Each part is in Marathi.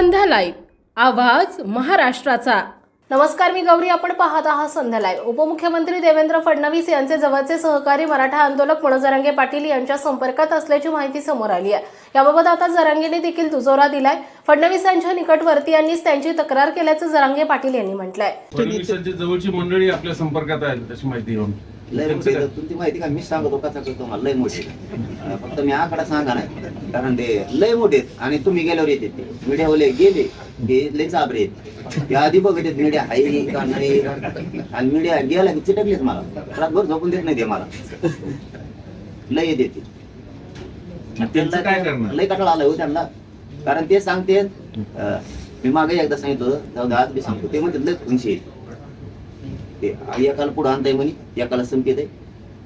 संध्या लाईव्ह आवाज महाराष्ट्राचा. नमस्कार मी गौरी. आपण पाहत आहात संध्या लाईव्ह. उपमुख्यमंत्री देवेंद्र फडणवीस यांचे जवळचे सहकारी मराठा आंदोलक मनोजरंगे पाटील यांच्या संपर्कात असल्याची माहिती समोर आली आहे. याबाबत आता जरांगेने देखील दुजोरा दिलाय. फडणवीस यांच्या निकटवर्तीयांनीच त्यांची तक्रार केल्याचं जरांगे पाटील यांनी म्हटलंय. फडणवीसांची जवळची मंडळी आपल्या संपर्कात आहे त्याची माहिती घेऊन लय मोठी? तुमची माहिती का? मी सांगतो कसा करतो मला लय मोठे फक्त मी आकडा सांगा नाही. कारण ते लय मोठे आहेत. आणि तुम्ही गेल्यावर येते ते. मीडियावाले गेले ते लय चाबरे ते आधी बघत आहेत मीडिया आहे का नाही? आणि मीडिया गेला की चिटकलेच मला. रातभर झोपून देत नाही ते मला. लय येते ते. करणार? लय कटाळा आलाय हो त्यांना. कारण ते सांगते मी मागे एकदा सांगितलं जाऊ आज मी सांगतो. ते म्हणतात लय खुनशी आहे ते एकाला पुढं आणताय म्हणे एकाला संकेत आहे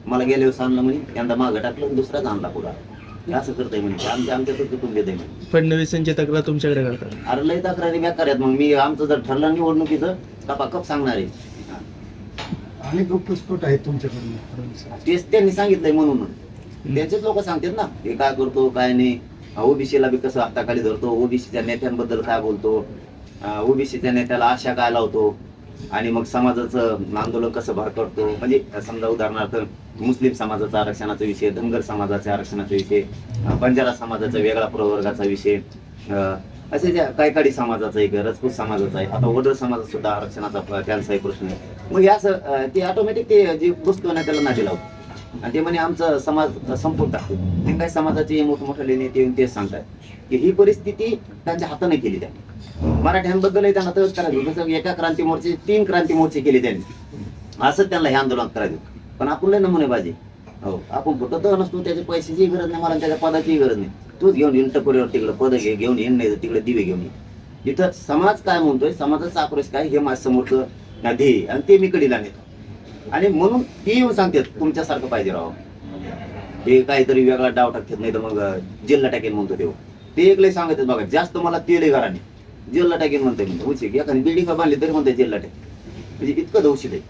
मला गेल्या वेळेस आणलं म्हणे यंदा मागं टाकलं दुसराच आणला पुढं. हे असं करताय म्हणे आमच्या आमच्या चुकून देत म्हणे. फडणवीसांची तक्रार तुमच्याकडे करतात. अरे लय तक्रारी बेकार आहेत मग. मी आमचं जर ठरलं निवडणुकीचं कपा कप सांगणार आहे. आणि घटस्फोट आहेत तुमच्याकडून तेच त्यांनी सांगितलंय म्हणून. त्यांचेच लोक सांगतात ना हे काय करतो काय नाही. ओबीसीला बी कसं हाताखाली धरतो? ओबीसीच्या नेत्यांबद्दल काय बोलतो? ओबीसीच्या नेत्याला आशा काय लावतो? आणि मग समाजाचं आंदोलन कसं भर करतो म्हणजे समजा उदाहरणार्थ मुस्लिम समाजाचा आरक्षणाचा विषय धनगर समाजाचा आरक्षणाचा विषय बंजारा समाजाचा वेगळा प्रवर्गाचा विषय असे ज्या कायकाडी समाजाचा एक राजपूत समाजाचा आहे. आता वडर समाजात सुद्धा आरक्षणाचा प- त्यांचा एक प्रश्न आहे. मग हे असं ते ऑटोमॅटिक ते जे वस्तू आहे ना त्याला नादी लावतो आणि ते म्हणे आमचा समाज संपून टाकतो ते काय समाजाचे मोठमोठे नेते येऊन तेच सांगतात. की ही परिस्थिती त्यांच्या हाताने केली त्यांनी. मराठ्यांबद्दलही त्यांना तसंच करायचं एका क्रांती मोर्चे तीन क्रांती मोर्चे केले त्यांनी. असंच त्यांना हे आंदोलन करायचं पण आपण लय नमुने पाहिजे हो आपण फक्त नसतो त्याच्या पैशाची गरज नाही मला त्याच्या पदाची गरज नाही. तूच घेऊन येईन टकोरीवर तिकडे पद घे घेऊन येईन नाही तिकडे दिवे घेऊन ये इथं समाज काय म्हणतोय समाजाचा आक्रोश काय हे माझ्या समोरचं ध्येय आणि ते मी कडीला नेतो. आणि म्हणून ते येऊन सांगतात तुमच्यासारखं पाहिजे राव. हे काहीतरी वेगळा डाव टाकतात नाही तर मग जेलला टाकेल म्हणतो तेव्हा. ते एक लय सांगत बघा जास्त मला तेल घराने जेलला टाकेन म्हणते म्हणतो उची एखादी बिल्डिंग बांधली तरी म्हणते जेलला टाक म्हणजे इतकं दौषित आहे.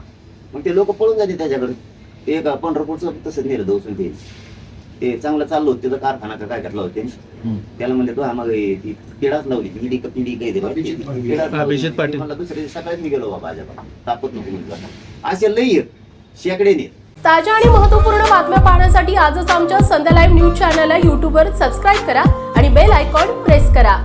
मग ते लोक पळून जाते त्याच्याकडे ते एक पंढरपूरचं तसंच नेलं दौसून ते. ते चांगलं चाललं होतं त्याचा कारखाना का काय घातला होते त्याला म्हणले तो हा मग पिढाच लावली पिढी का पिढी काही अभिजित पाटील. मला दुसऱ्या सकाळीच मी गेलो बाबा आजोबा तापत नको म्हणलं असे लई. शेकडे नाही ताज्या आणि महत्त्वपूर्ण बातम्या पाहण्यासाठी आजच आमच्या संध्या लाईव्ह न्यूज चॅनलला यूट्यूबवर सबस्क्राईब करा आणि बेल आयकॉन प्रेस करा.